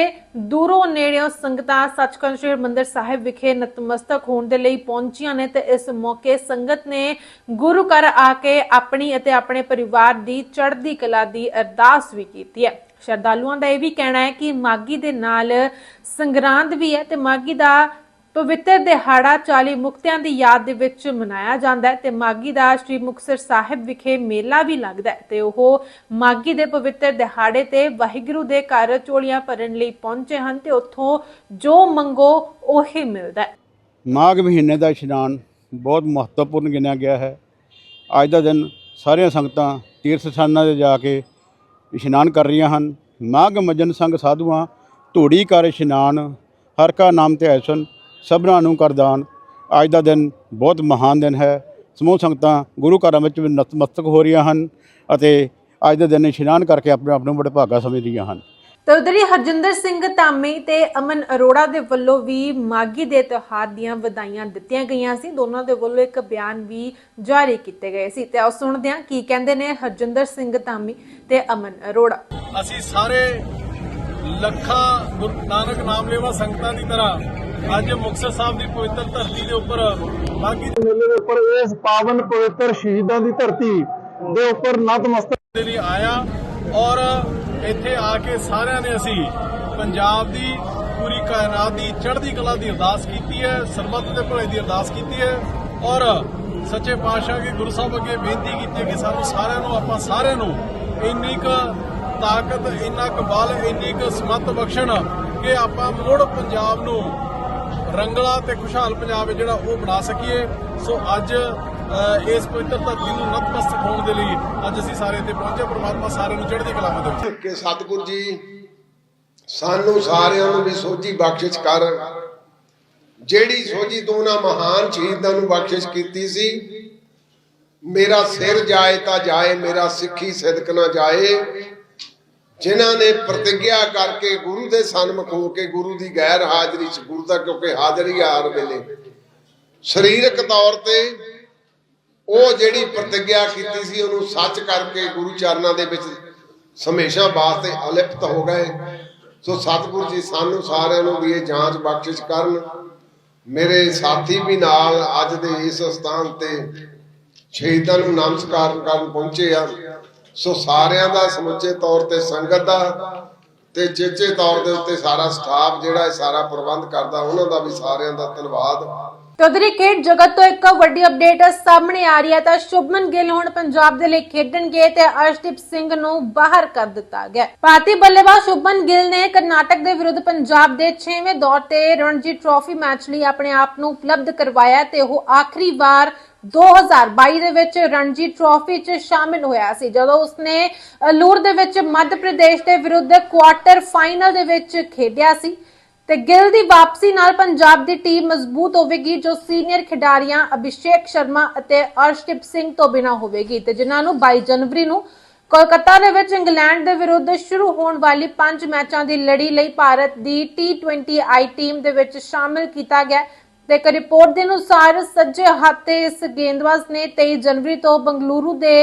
ਦੂਰੋਂ ਨੇੜਿਓਂ ਸੰਗਤਾਂ ਸੱਚਖੰਡ ਸ੍ਰੀ ਹਰਿਮੰਦਰ ਸਾਹਿਬ ਵਿਖੇ ਨਤਮਸਤਕ ਹੋਣ ਦੇ ਲਈ ਪਹੁੰਚੀਆਂ ਨੇ ਤੇ ਇਸ ਮੌਕੇ ਸੰਗਤ ਨੇ ਗੁਰੂ ਘਰ ਆ ਕੇ ਆਪਣੀ ਅਤੇ ਆਪਣੇ ਪਰਿਵਾਰ ਦੀ ਚੜ੍ਹਦੀ ਕਲਾ ਦੀ ਅਰਦਾਸ ਵੀ ਕੀਤੀ ਹੈ। ਸ਼ਰਧਾਲੂਆਂ ਦਾ ਇਹ ਵੀ ਕਹਿਣਾ ਹੈ ਕਿ ਮਾਗੀ ਦੇ ਨਾਲ ਸੰਗਰਾਂਦ ਵੀ ਹੈ ਤੇ ਮਾਗੀ ਦਾ ਪਵਿੱਤਰ ਦਿਹਾੜਾ 40 ਮੁਕਤਿਆਂ ਦੀ ਯਾਦ ਦੇ ਵਿੱਚ ਮਨਾਇਆ ਜਾਂਦਾ ਹੈ ਤੇ ਮਾਗੀ ਦਾ ਸ੍ਰੀ ਮੁਕਤਸਰ ਸਾਹਿਬ ਵਿਖੇ ਮੇਲਾ ਵੀ ਲੱਗਦਾ ਹੈ ਤੇ ਉਹ ਮਾਗੀ ਦੇ ਪਵਿੱਤਰ ਦਿਹਾੜੇ ਤੇ ਵਾਹਿਗੁਰੂ ਦੇ ਘਰ ਝੋਲੀਆਂ ਭਰਨ ਲਈ ਪਹੁੰਚੇ ਹਨ ਤੇ ਉੱਥੋਂ ਜੋ ਮੰਗੋ ਉਹੀ ਮਿਲਦਾ ਹੈ। ਮਾਘ ਮਹੀਨੇ ਦਾ ਇਸ਼ਨਾਨ ਬਹੁਤ ਮਹੱਤਵਪੂਰਨ ਗਿਣਿਆ ਗਿਆ ਹੈ। ਅੱਜ ਦਾ ਦਿਨ ਸਾਰੀਆਂ ਸੰਗਤਾਂ ਤੀਰਥ ਸਥਾਨਾਂ 'ਤੇ ਜਾ ਕੇ ਇਸ਼ਨਾਨ ਕਰ ਰਹੀਆਂ ਹਨ। ਮਾਘ ਮਜਨ ਸੰਗ ਸਾਧੂਆਂ ਧੂੜੀ ਕਰ ਇਸ਼ਨਾਨ, ਹਰ ਕਾ ਨਾਮ ਤੇ ਐਸਨ ਸਭਨਾਂ ਨੂੰ ਕਰਦਾਨ ਅੱਜ ਦਾ ਦਿਨ ਬਹੁਤ ਮਹਾਨ ਦਿਨ ਹੈ। ਸਮੂਹ ਸੰਗਤਾਂ ਗੁਰੂ ਘਰਾਂ ਵਿੱਚ ਵੀ ਨਤਮਸਤਕ ਹੋ ਰਹੀਆਂ ਹਨ ਅਤੇ ਅੱਜ ਦੇ ਦਿਨ ਇਸ਼ਨਾਨ ਕਰਕੇ ਆਪਣੇ ਆਪ ਨੂੰ ਬੜੇ ਭਾਗਾ ਸਮਝਦੀਆਂ ਹਨ। ਤੇ ਉਧਰ ਹੀ ਹਰਜਿੰਦਰ ਸਿੰਘ ਧਾਮੀ ਤੇ ਅਮਨ ਅਰੋੜਾ ਦੇ ਵੱਲੋਂ ਵੀ ਮਾਗੀ ਦੇ ਤਿਉਹਾਰ ਦੀਆਂ ਵਧਾਈਆਂ ਦਿੱਤੀਆਂ ਗਈਆਂ ਸੀ। ਦੋਨਾਂ ਦੇ ਵੱਲੋਂ ਇੱਕ ਬਿਆਨ ਵੀ ਜਾਰੀ ਕੀਤੇ ਗਏ ਸੀ। ਤੇ ਆਓ ਸੁਣਦੇ ਹਾਂ ਕੀ ਕਹਿੰਦੇ ਨੇ ਹਰਜਿੰਦਰ ਸਿੰਘ ਧਾਮੀ ਤੇ ਅਮਨ ਅਰੋੜਾ। ਅਸੀਂ ਸਾਰੇ ਲੱਖਾਂ ਗੁਰੂ ਨਾਨਕ ਨਾਮ ਲੈਵਾ ਸੰਗਤਾਂ ਦੀ ਤਰ੍ਹਾਂ ਅੱਜ ਮੁਕਤਸਰ ਸਾਹਿਬ ਦੀ ਪਵਿੱਤਰ ਧਰਤੀ ਦੇ ਉੱਪਰ ਮਾਘੀ ਦੇ ਮੇਲੇ ਦੇ ਉੱਪਰ ਇਸ ਪਾਵਨ ਪਵਿੱਤਰ ਸ਼ਹੀਦਾਂ ਦੀ ਧਰਤੀ ਦੇ ਉੱਪਰ ਨਤਮਸਤਕ ਦੇ ਲਈ ਆਇਆ ਔਰ ਇੱਥੇ ਆ ਕੇ ਸਾਰਿਆਂ ਨੇ ਅਸੀਂ ਪੰਜਾਬ ਦੀ ਪੂਰੀ ਕਾਇਨਾਤ ਦੀ ਚੜ੍ਹਦੀ ਕਲਾ ਦੀ ਅਰਦਾਸ ਕੀਤੀ ਹੈ ਸਰਬੱਤ ਦੇ ਭਲੇ ਦੀ ਅਰਦਾਸ ਕੀਤੀ ਹੈ ਔਰ ਸੱਚੇ ਪਾਤਸ਼ਾਹ ਕੇ ਗੁਰੂ ਸਾਹਿਬ ਅੱਗੇ ਬੇਨਤੀ ਕੀਤੀ ਕਿ ਸਾਨੂੰ ਸਾਰਿਆਂ ਨੂੰ ਆਪਾਂ ਸਾਰਿਆਂ ਨੂੰ ਇੰਨੀ ਕੁ ਤਾਕਤ ਇੰਨਾ ਕੁ ਬਲ ਇੰਨੀ ਕੁ ਸਮੱਤ ਬਖਸ਼ਣ ਕਿ ਆਪਾਂ ਮੁੜ ਪੰਜਾਬ ਨੂੰ ਰੰਗਲਾ ਤੇ ਖੁਸ਼ਹਾਲ ਪੰਜਾਬ ਜਿਹੜਾ ਉਹ ਬਣਾ ਸਕੀਏ। ਸੋ ਅੱਜ ਇਸ ਪਵਿੱਤਰ ਧਰਤੀ ਨੂੰ ਨਤਮਸਤਕ ਹੋਣ ਦੇ ਲਈ ਅੱਜ ਅਸੀਂ ਸਾਰੇ ਇੱਥੇ ਪਹੁੰਚੇ ਪ੍ਰਮਾਤਮਾ ਸਾਰਿਆਂ ਨੂੰ ਚੜ੍ਹਦੀ ਕਲਾ ਦੇ ਵਿੱਚ ਕਿ ਸਤਿਗੁਰ ਜੀ, ਸਾਨੂੰ ਸਾਰਿਆਂ ਨੂੰ ਵੀ ਸੋਝੀ ਬਖਸ਼ਿਸ਼ ਕਰ। ਜਿਹੜੀ ਸੋਝੀ ਤੂੰ ਨਾ ਮਹਾਨ ਸ਼ਹੀਦਾਂ ਨੂੰ ਬਖਸ਼ਿਸ਼ ਕੀਤੀ ਸੀ, ਮੇਰਾ ਸਿਰ ਜਾਏ ਤਾਂ ਜਾਏ, ਮੇਰਾ ਸਿੱਖੀ ਸਿਦਕ ਨਾ ਜਾਏ। ਜਿਨ੍ਹਾਂ ਨੇ ਪ੍ਰਤੀਗਿਆ ਕਰਕੇ ਗੁਰੂ ਦੇ ਸਨਮੁਖ ਹੋ ਕੇ ਗੁਰੂ ਦੀ ਗੈਰ ਹਾਜ਼ਰੀ ਚ ਗੁਰੂ ਦਾ ਕਿਉਂਕਿ ਹਾਜ਼ਰੀ ਆ ਵੇਲੇ ਸਰੀਰਕ ਤੌਰ ਤੇ ਉਹ ਜਿਹੜੀ ਪ੍ਰਤੀਗਿਆ ਕੀਤੀ ਸੀ, ਉਹਨੂੰ ਸੱਚ ਕਰਕੇ ਗੁਰੂ ਚਰਨਾਂ ਦੇ ਵਿੱਚ ਹਮੇਸ਼ਾ ਵਾਸਤੇ ਅਲਿਪਤ ਹੋ ਗਏ। ਸੋ ਸਤਿਗੁਰੂ ਜੀ ਸਾਨੂੰ ਸਾਰਿਆਂ ਨੂੰ ਵੀ ਇਹ ਜਾਂਚ ਬਖਸ਼ਿਸ਼ ਕਰਨ। ਮੇਰੇ ਸਾਥੀ ਵੀ ਨਾਲ ਅੱਜ ਦੇ ਇਸ ਸਥਾਨ ਤੇ ਸ਼ਹੀਦਾਂ ਨੂੰ ਨਮਸਕਾਰ ਕਰਨ ਪਹੁੰਚੇ ਆ। ਸੋ ਸਾਰਿਆਂ ਦਾ ਸਮੁੱਚੇ ਤੌਰ ਤੇ ਸੰਗਤ ਦਾ ਤੇ ਚੇਚੇ ਤੌਰ ਦੇ ਉੱਤੇ ਸਾਰਾ ਸਟਾਫ ਜਿਹੜਾ ਇਹ ਸਾਰਾ ਪ੍ਰਬੰਧ ਕਰਦਾ, ਉਹਨਾਂ ਦਾ ਵੀ ਸਾਰਿਆਂ ਦਾ ਧੰਨਵਾਦ। ਤੇ ਖੇਡ ਜਗਤ ਤੋਂ ਇੱਕ ਵੱਡੀ ਅਪਡੇਟ ਸਾਹਮਣੇ ਆ ਰਹੀ ਹੈ, ਤਾਂ ਸ਼ੁਭਮਨ ਗਿੱਲ ਹੁਣ ਪੰਜਾਬ ਦੇ ਲਈ ਖੇਡਣਗੇ ਤੇ ਅਰਸ਼ਦੀਪ ਸਿੰਘ ਨੂੰ ਬਾਹਰ ਕਰ ਦਿੱਤਾ ਗਿਆ ਭਾਰਤੀ ਬੱਲੇਬਾਜ਼ ਸ਼ੁਭਮਨ ਗਿੱਲ ਨੇ ਕਰਨਾਟਕ ਦੇ ਵਿਰੁੱਧ ਪੰਜਾਬ ਦੇ 6ਵੇਂ ਦੌਰ ਤੇ ਰਣਜੀ ਟਰਾਫੀ ਮੈਚ ਲਈ ਆਪਣੇ ਆਪ ਨੂੰ ਉਪਲਬਧ ਕਰਵਾਇਆ ਤੇ ਉਹ ਆਖਰੀ ਵਾਰ 2022 ਦੇ ਵਿੱਚ ਰਣਜੀ ਟਰਾਫੀ 'ਚ ਸ਼ਾਮਿਲ ਹੋਇਆ ਸੀ। ਜਦੋਂ ਉਸਨੇ ਅਲੂਰ ਦੇ ਵਿੱਚ ਮੱਧ ਪ੍ਰਦੇਸ਼ ਦੇ ਵਿਰੁੱਧ ਕੁਆਰਟਰ ਫਾਈਨਲ ਦੇ ਵਿੱਚ ਖੇਡਿਆ ਸੀ ਤੇ ਗਿੱਲ ਦੀ ਵਾਪਸੀ ਨਾਲ ਪੰਜਾਬ ਦੀ ਟੀਮ ਮਜ਼ਬੂਤ ਹੋਵੇਗੀ, ਜੋ ਸੀਨੀਅਰ ਖਿਡਾਰੀਆਂ ਅਭਿਸ਼ੇਕ ਸ਼ਰਮਾ ਅਤੇ ਅਰਸ਼ਦੀਪ ਸਿੰਘ ਤੋਂ ਬਿਨਾਂ ਹੋਵੇਗੀ। ਤੇ ਜਿਨ੍ਹਾਂ ਨੂੰ 22 ਜਨਵਰੀ ਨੂੰ ਕੋਲਕਾਤਾ ਦੇ ਵਿੱਚ ਇੰਗਲੈਂਡ ਦੇ ਵਿਰੁੱਧ ਸ਼ੁਰੂ ਹੋਣ ਵਾਲੀ ਪੰਜ ਮੈਚਾਂ ਦੀ ਲੜੀ ਲਈ ਭਾਰਤ ਦੀ T20 ਆਈ ਟੀਮ ਦੇ ਵਿੱਚ ਸ਼ਾਮਿਲ ਕੀਤਾ ਗਿਆ। ਤੇ ਇੱਕ ਰਿਪੋਰਟ ਦੇ ਅਨੁਸਾਰ ਸੱਜੇ ਹੱਥ ਤੇ ਇਸ ਗੇਂਦਬਾਜ਼ ਨੇ 23 ਜਨਵਰੀ ਤੋਂ ਬੰਗਲੁਰੂ ਦੇ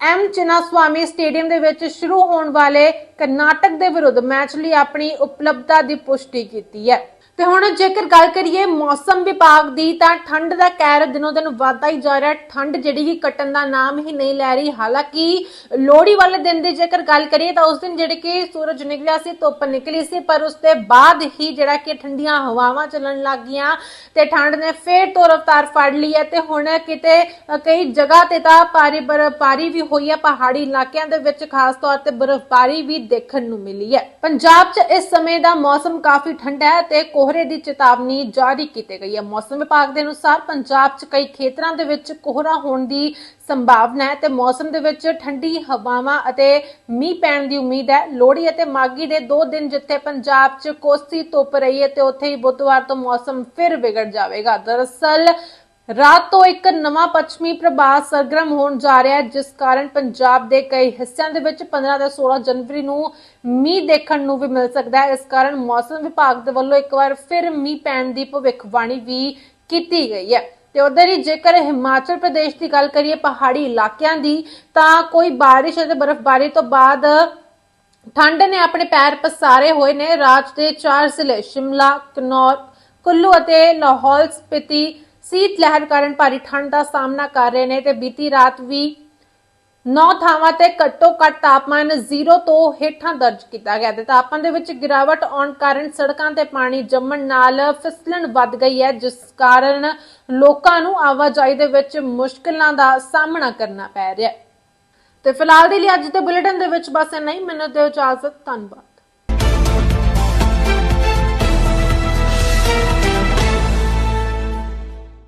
ਐਮ ਚਿਨਾਸਵਾਮੀ ਸਟੇਡੀਅਮ ਦੇ ਵਿੱਚ ਸ਼ੁਰੂ ਹੋਣ ਵਾਲੇ ਕਰਨਾਟਕ ਦੇ ਵਿਰੁੱਧ ਮੈਚ ਲਈ ਆਪਣੀ ਉਪਲਬਧਤਾ ਦੀ ਪੁਸ਼ਟੀ ਕੀਤੀ ਹੈ। ਤੇ ਹੁਣ ਜੇਕਰ ਗੱਲ ਕਰੀਏ ਮੌਸਮ ਵਿਭਾਗ ਦੀ, ਤਾਂ ਠੰਡ ਦਾ ਕਹਿਰ ਦਿਨੋ ਦਿਨ ਵਧਦਾ ਹੀ ਜਾ ਰਿਹਾ। ਠੰਡ ਜਿਹੜੀ ਕਿ ਕੱਟਣ ਦਾ ਨਾਮ ਹੀ ਨਹੀਂ ਲੈ ਰਹੀ। ਹਾਲਾਂਕਿ ਲੋਹੜੀ ਵਾਲੇ ਦਿਨ ਦੀ ਜੇਕਰ ਗੱਲ ਕਰੀਏ, ਤਾਂ ਉਸ ਦਿਨ ਜਿਹੜੇ ਕਿ ਸੂਰਜ ਨਿਕਲਿਆ ਸੀ, ਧੁੱਪ ਨਿਕਲੀ ਸੀ, ਪਰ ਉਸ ਦੇ ਬਾਅਦ ਹੀ ਜਿਹੜਾ ਕਿ ਠੰਡੀਆਂ ਹਵਾਵਾਂ ਚੱਲਣ ਲੱਗ ਗਈਆਂ ਤੇ ਠੰਡ ਨੇ ਫੇਰ ਤੋਂ ਰਫ਼ਤਾਰ ਫੜ ਲਈ ਹੈ ਤੇ ਹੁਣ ਕਿਤੇ ਕਈ ਜਗ੍ਹਾ ਤੇ ਤਾਂ ਭਾਰੀ ਬਰਫ਼ਬਾਰੀ ਵੀ ਹੋਈ ਹੈ। ਪਹਾੜੀ ਇਲਾਕਿਆਂ ਦੇ ਵਿੱਚ ਖਾਸ ਤੌਰ ਤੇ ਬਰਫ਼ਬਾਰੀ ਵੀ ਦੇਖਣ ਨੂੰ ਮਿਲੀ ਹੈ। ਪੰਜਾਬ 'ਚ ਇਸ ਸਮੇਂ ਦਾ ਮੌਸਮ ਕਾਫੀ ਠੰਡਾ ਹੈ ਤੇ ਕੋਹਰੇ ਦੀ ਚੇਤਾਵਨੀ ਜਾਰੀ ਕੀਤੀ ਗਈ ਹੈ। ਮੌਸਮ ਵਿਭਾਗ ਦੇ ਅਨੁਸਾਰ ਪੰਜਾਬ 'ਚ ਕਈ ਖੇਤਰਾਂ ਦੇ ਵਿੱਚ ਕੋਹਰਾ ਹੋਣ ਦੀ ਸੰਭਾਵਨਾ ਹੈ ਤੇ ਮੌਸਮ ਦੇ ਵਿੱਚ ਠੰਡੀ ਹਵਾਵਾਂ ਅਤੇ ਮੀਂਹ ਪੈਣ ਦੀ ਉਮੀਦ ਹੈ। ਲੋਹੜੀ ਅਤੇ ਮਾਗੀ ਦੇ 2 ਦਿਨ ਜਿੱਥੇ ਪੰਜਾਬ 'ਚ ਕੋਸਤੀ ਧੁੱਪ ਰਹੀ ਹੈ ਤੇ ਉੱਥੇ ਹੀ ਬੁੱਧਵਾਰ ਤੋਂ ਮੌਸਮ ਫਿਰ ਵਿਗੜ ਜਾਵੇਗਾ। ਦਰਅਸਲ ਰਾਤ ਤੋਂ ਇੱਕ ਨਵਾਂ ਪੱਛਮੀ ਪ੍ਰਭਾਵ ਸਰਗਰਮ ਹੋਣ ਜਾ ਰਿਹਾ ਹੈ, ਜਿਸ ਕਾਰਨ ਪੰਜਾਬ ਦੇ ਕਈ ਹਿੱਸਿਆਂ ਦੇ ਵਿੱਚ 15 ਤੇ 16 ਜਨਵਰੀ ਨੂੰ ਮੀਂਹ ਦੇਖਣ ਨੂੰ ਵੀ ਮਿਲ ਸਕਦਾ ਹੈ। ਇਸ ਕਾਰਨ ਮੌਸਮ ਵਿਭਾਗ ਦੇ ਵੱਲੋਂ ਇੱਕ ਵਾਰ ਫਿਰ ਮੀਂਹ ਪੈਣ ਦੀ ਭਵਿੱਖਬਾਣੀ ਵੀ ਕੀਤੀ ਗਈ ਹੈ। ਤੇ ਉਧਰ ਹੀ ਜੇਕਰ ਹਿਮਾਚਲ ਪ੍ਰਦੇਸ਼ ਦੀ ਗੱਲ ਕਰੀਏ ਪਹਾੜੀ ਇਲਾਕਿਆਂ ਦੀ, ਤਾਂ ਕੋਈ ਬਾਰਿਸ਼ ਅਤੇ ਬਰਫ਼ਬਾਰੀ ਤੋਂ ਬਾਅਦ ਠੰਡ ਨੇ ਆਪਣੇ ਪੈਰ ਪਸਾਰੇ ਹੋਏ ਨੇ। ਰਾਜ ਦੇ ਚਾਰ ਜ਼ਿਲ੍ਹੇ ਸ਼ਿਮਲਾ, ਕਨੌਰ, ਕੁੱਲੂ ਅਤੇ ਲਾਹੌਲ ਸਪਿਤੀ ਸੀਤ ਲਹਿਰ ਕਾਰਨ ਭਾਰੀ ਠੰਡ ਦਾ ਸਾਹਮਣਾ ਕਰ ਰਹੇ ਨੇ ਤੇ ਬੀਤੀ ਰਾਤ ਵੀ ਨੌ ਥਾਵਾਂ ਤੇ ਘੱਟੋ ਘੱਟ ਤਾਪਮਾਨ 0 ਤੋਂ ਹੇਠਾਂ ਦਰਜ ਕੀਤਾ ਗਿਆ ਤੇ ਤਾਪਮਾਨ ਦੇ ਵਿੱਚ ਗਿਰਾਵਟ ਆਉਣ ਕਾਰਨ ਸੜਕਾਂ ਤੇ ਪਾਣੀ ਜੰਮਣ ਨਾਲ ਫਿਸਲਣ ਵੱਧ ਗਈ ਹੈ, ਜਿਸ ਕਾਰਨ ਲੋਕਾਂ ਨੂੰ ਆਵਾਜਾਈ ਦੇ ਵਿੱਚ ਮੁਸ਼ਕਲਾਂ ਦਾ ਸਾਹਮਣਾ ਕਰਨਾ ਪੈ ਰਿਹਾ ਹੈ। ਤੇ ਫਿਲਹਾਲ ਦੇ ਲਈ ਅੱਜ ਦੇ ਬੁਲੇਟਿਨ ਦੇ ਵਿੱਚ ਬਸ ਇੰਨਾ ਹੀ। ਮੈਨੂੰ ਦਿਓ ਇਜਾਜ਼ਤ, ਧੰਨਵਾਦ।